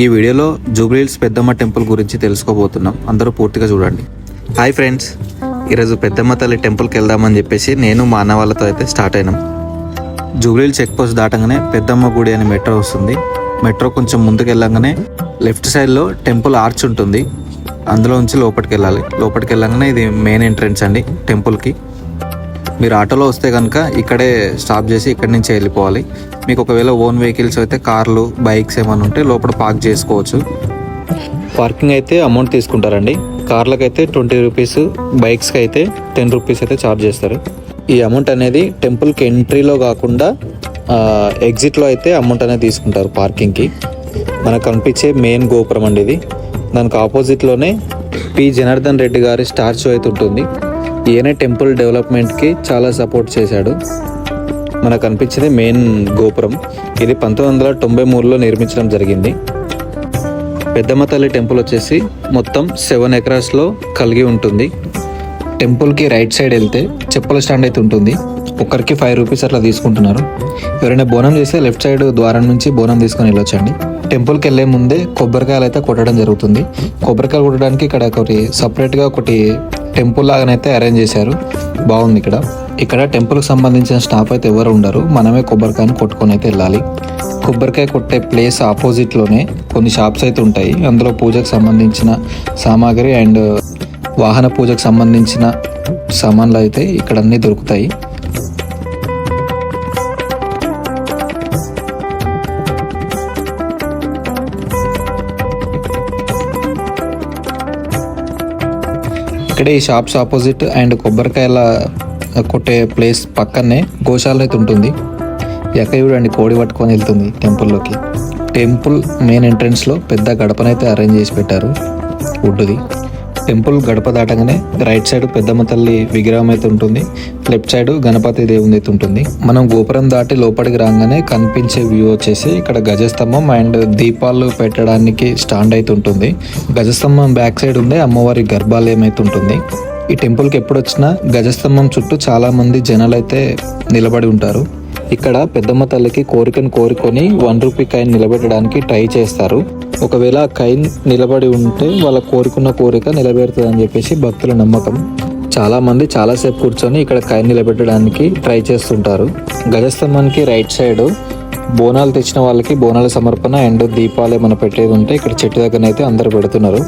ఈ వీడియోలో జూబ్లీహిల్స్ పెద్దమ్మ టెంపుల్ గురించి తెలుసుకోబోతున్నాం. అందరూ పూర్తిగా చూడండి. Hi friends. ఈరోజు పెద్దమ్మ తల్లి టెంపుల్కి వెళ్దామని చెప్పేసి నేను మా అన్న వాళ్ళతో అయితే స్టార్ట్ అయినాం. జూబ్లీహిల్ చెక్ పోస్ట్ దాటంగానే పెద్దమ్మ గుడి అనే మెట్రో వస్తుంది. మెట్రో కొంచెం ముందుకు వెళ్ళంగానే లెఫ్ట్ సైడ్లో టెంపుల్ ఆర్చ్ ఉంటుంది. అందులో నుంచి లోపలికి వెళ్ళాలి. లోపలికి వెళ్ళంగానే ఇది మెయిన్ ఎంట్రన్స్ అండి టెంపుల్కి. మీరు ఆటోలో వస్తే కనుక ఇక్కడే స్టాప్ చేసి ఇక్కడి నుంచి వెళ్ళిపోవాలి. మీకు ఒకవేళ ఓన్ వెహికల్స్ అయితే కార్లు బైక్స్ ఏమైనా ఉంటే లోపల పార్క్ చేసుకోవచ్చు. పార్కింగ్ అయితే అమౌంట్ తీసుకుంటారండి. కార్లకు అయితే ట్వంటీ రూపీస్ బైక్స్కి అయితే టెన్ రూపీస్ అయితే ఛార్జ్ చేస్తారు. ఈ అమౌంట్ అనేది టెంపుల్కి ఎంట్రీలో కాకుండా ఎగ్జిట్లో అయితే అమౌంట్ అనేది తీసుకుంటారు పార్కింగ్కి. మనకు కనిపించే మెయిన్ గోపురం అండి ఇది. దానికి ఆపోజిట్లోనే పి. జనార్దన్ రెడ్డి గారి స్టాచ్యూ అయితే ఉంటుంది. ఈయన టెంపుల్ డెవలప్మెంట్కి చాలా సపోర్ట్ చేశాడు. మనకు అనిపించింది మెయిన్ గోపురం. ఇది పంతొమ్మిది వందల తొంభై మూడులో నిర్మించడం జరిగింది. పెద్దమ్మ తల్లి టెంపుల్ వచ్చేసి మొత్తం సెవెన్ ఎకరాస్లో కలిగి ఉంటుంది. టెంపుల్కి రైట్ సైడ్ వెళ్తే చెప్పుల స్టాండ్ అయితే ఉంటుంది. ఒక్కరికి ఫైవ్ రూపీస్ అట్లా తీసుకుంటున్నారు. ఎవరైనా బోనం చేస్తే లెఫ్ట్ సైడ్ ద్వారం నుంచి బోనం తీసుకొని వెళ్ళొచ్చండి. టెంపుల్కి వెళ్ళే ముందే కొబ్బరికాయలు అయితే కొట్టడం జరుగుతుంది. కొబ్బరికాయలు కొట్టడానికి ఇక్కడ ఒకటి సపరేట్గా ఒకటి టెంపుల్ లాగానైతే అరేంజ్ చేశారు. బాగుంది ఇక్కడ. ఇక్కడ టెంపుల్కి సంబంధించిన స్టాఫ్ అయితే ఎవరు ఉండరు. మనమే కొబ్బరికాయని కొట్టుకొని అయితే వెళ్ళాలి. కొబ్బరికాయ కొట్టే ప్లేస్ ఆపోజిట్లోనే కొన్ని షాప్స్ అయితే ఉంటాయి. అందులో పూజకు సంబంధించిన సామాగ్రి అండ్ వాహన పూజకు సంబంధించిన సామాన్లు అయితే ఇక్కడ అన్నీ దొరుకుతాయి. ఇక్కడే ఈ షాప్స్ ఆపోజిట్ అండ్ కొబ్బరికాయల కొట్టే ప్లేస్ పక్కనే గోశాల అయితే ఉంటుంది. ఎక్క చూడండి కోడి పట్టుకొని వెళ్తుంది టెంపుల్లోకి. టెంపుల్ మెయిన్ ఎంట్రన్స్లో పెద్ద గడపనైతే అరేంజ్ చేసి పెట్టారు. వుడ్ది. టెంపుల్ గడప దాటగానే రైట్ సైడ్ పెద్దమ్మ తల్లి విగ్రహం అయితే ఉంటుంది. లెఫ్ట్ సైడ్ గణపతి దేవుని అయితే ఉంటుంది. మనం గోపురం దాటి లోపలికి రాగానే కనిపించే వ్యూ వచ్చేసి ఇక్కడ గజస్తంభం అండ్ దీపాలు పెట్టడానికి స్టాండ్ అయితే ఉంటుంది. గజస్తంభం బ్యాక్ సైడ్ ఉండే అమ్మవారి గర్భాలయం అయితే ఉంటుంది. ఈ టెంపుల్కి ఎప్పుడు వచ్చినా గజస్తంభం చుట్టూ చాలా మంది జనాలు అయితే నిలబడి ఉంటారు. ఇక్కడ పెద్దమ్మ తల్లికి కోరికను కోరుకొని వన్ రూపీ కాయిన్ నిలబెట్టడానికి ట్రై చేస్తారు. ఒకవేళ ఆ నిలబడి ఉంటే వాళ్ళ కోరుకున్న కోరిక నిలబెడుతుంది అని చెప్పేసి భక్తుల నమ్మకం. చాలామంది చాలాసేపు కూర్చొని ఇక్కడ కైన్ నిలబెట్టడానికి ట్రై చేస్తుంటారు. గజస్తంభానికి రైట్ సైడ్ బోనాలు తెచ్చిన వాళ్ళకి బోనాల సమర్పణ అండ్ దీపాలు ఏమైనా పెట్టేది ఉంటే ఇక్కడ చెట్టు దగ్గరనైతే అందరు పెడుతున్నారు.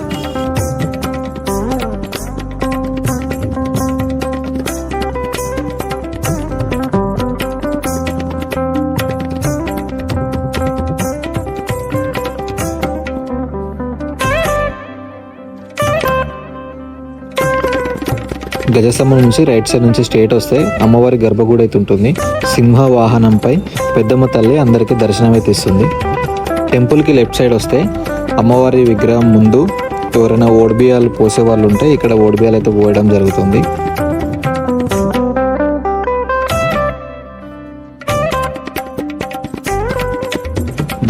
గజస్తంభం నుంచి రైట్ సైడ్ నుంచి స్టేట్ వస్తే అమ్మవారి గర్భగుడి అయితే ఉంటుంది. సింహ వాహనంపై పెద్దమ్మ తల్లి అందరికీ దర్శనం అయితే ఇస్తుంది. టెంపుల్కి లెఫ్ట్ సైడ్ వస్తే అమ్మవారి విగ్రహం ముందు ఎవరైనా ఓడిబియాలు పోసే వాళ్ళు ఉంటే ఇక్కడ ఓడిబియాలు అయితే పోయడం జరుగుతుంది.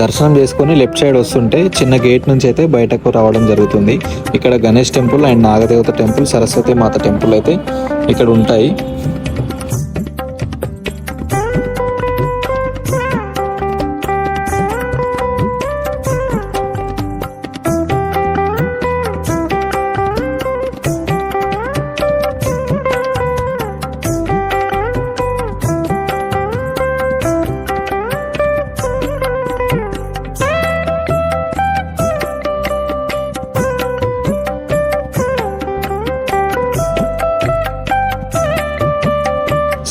దర్శనం చేసుకొని లెఫ్ట్ సైడ్ వస్తుంటే చిన్న గేట్ నుంచి అయితే బయటకు రావడం జరుగుతుంది. ఇక్కడ Ganesh temple and Nagadevata temple Saraswati Mata temple అయితే ఇక్కడ ఉంటాయి.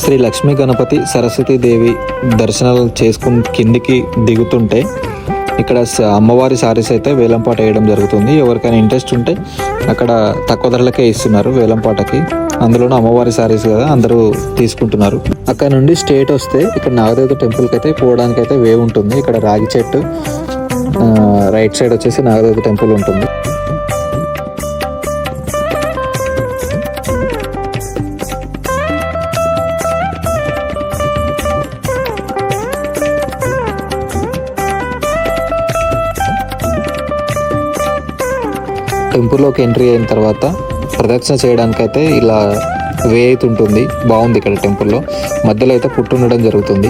శ్రీ లక్ష్మీ గణపతి సరస్వతి దేవి దర్శనాలు చేసుకుని కిందికి దిగుతుంటే ఇక్కడ స- అమ్మవారి సారీస్ అయితే వేలంపాట వేయడం జరుగుతుంది. ఎవరికైనా ఇంట్రెస్ట్ ఉంటే అక్కడ తక్కువ ధరలకే ఇస్తున్నారు వేలంపాటకి. అందులోనూ అమ్మవారి సారీస్ కదా అందరూ తీసుకుంటున్నారు. అక్కడ నుండి స్టేట్ వస్తే ఇక్కడ నాగదేవత టెంపుల్కి అయితే పోవడానికి అయితే వే ఉంటుంది. ఇక్కడ రాగి చెట్టు రైట్ సైడ్ వచ్చేసి నాగదేవత టెంపుల్ ఉంటుంది. టెంపుల్లోకి ఎంట్రీ అయిన తర్వాత ప్రదక్షిణ చేయడానికైతే ఇలా వే అయితే ఉంటుంది. బాగుంది ఇక్కడ టెంపుల్లో. మధ్యలో అయితే పుట్టు ఉండడం జరుగుతుంది.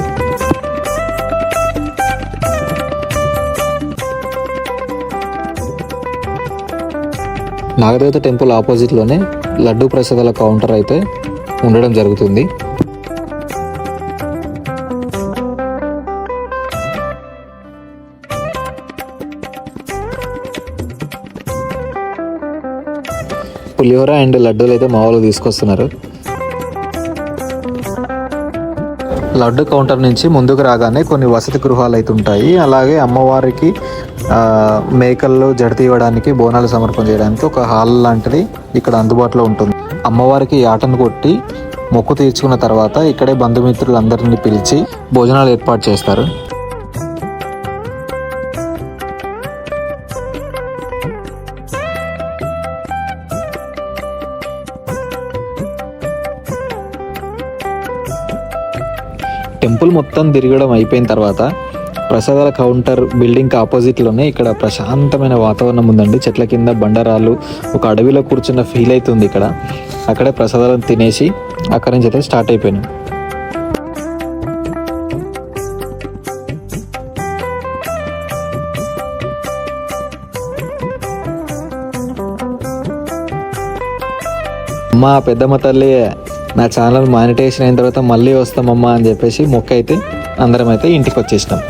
నాగదేవత టెంపుల్ ఆపోజిట్లోనే లడ్డు ప్రసాదాల కౌంటర్ అయితే ఉండడం జరుగుతుంది. పులిహోర అండ్ లడ్డూలు అయితే మా వాళ్ళు తీసుకొస్తున్నారు. లడ్డు కౌంటర్ నుంచి ముందుకు రాగానే కొన్ని వసతి గృహాలు అయితే ఉంటాయి. అలాగే అమ్మవారికి మేకల్లో జడతి ఇవ్వడానికి బోనాలు సమర్పణ చేయడానికి ఒక హాల్ లాంటిది ఇక్కడ అందుబాటులో ఉంటుంది. అమ్మవారికి ఆటను కొట్టి మొక్కు తీర్చుకున్న తర్వాత ఇక్కడే బంధుమిత్రులందరినీ పిలిచి భోజనాలు ఏర్పాటు చేస్తారు. టెంపుల్ మొత్తం తిరగడం అయిపోయిన తర్వాత ప్రసాదాల కౌంటర్ బిల్డింగ్ ఆపోజిట్లోనే ఇక్కడ ప్రశాంతమైన వాతావరణం ఉందండి. చెట్ల కింద బండరాలు ఒక అడవిలో కూర్చున్న ఫీల్ అవుతుంది ఇక్కడ. అక్కడే ప్రసాదాలను తినేసి అక్కడి నుంచి అయితే స్టార్ట్ అయిపోయాను. మా పెద్దమ్మ తల్లి నా ఛానల్ మానిటేషన్ అయిన తర్వాత మళ్ళీ వస్తామమ్మా అని చెప్పేసి మొక్క అయితే అందరం అయితే ఇంటికి వచ్చేసినాం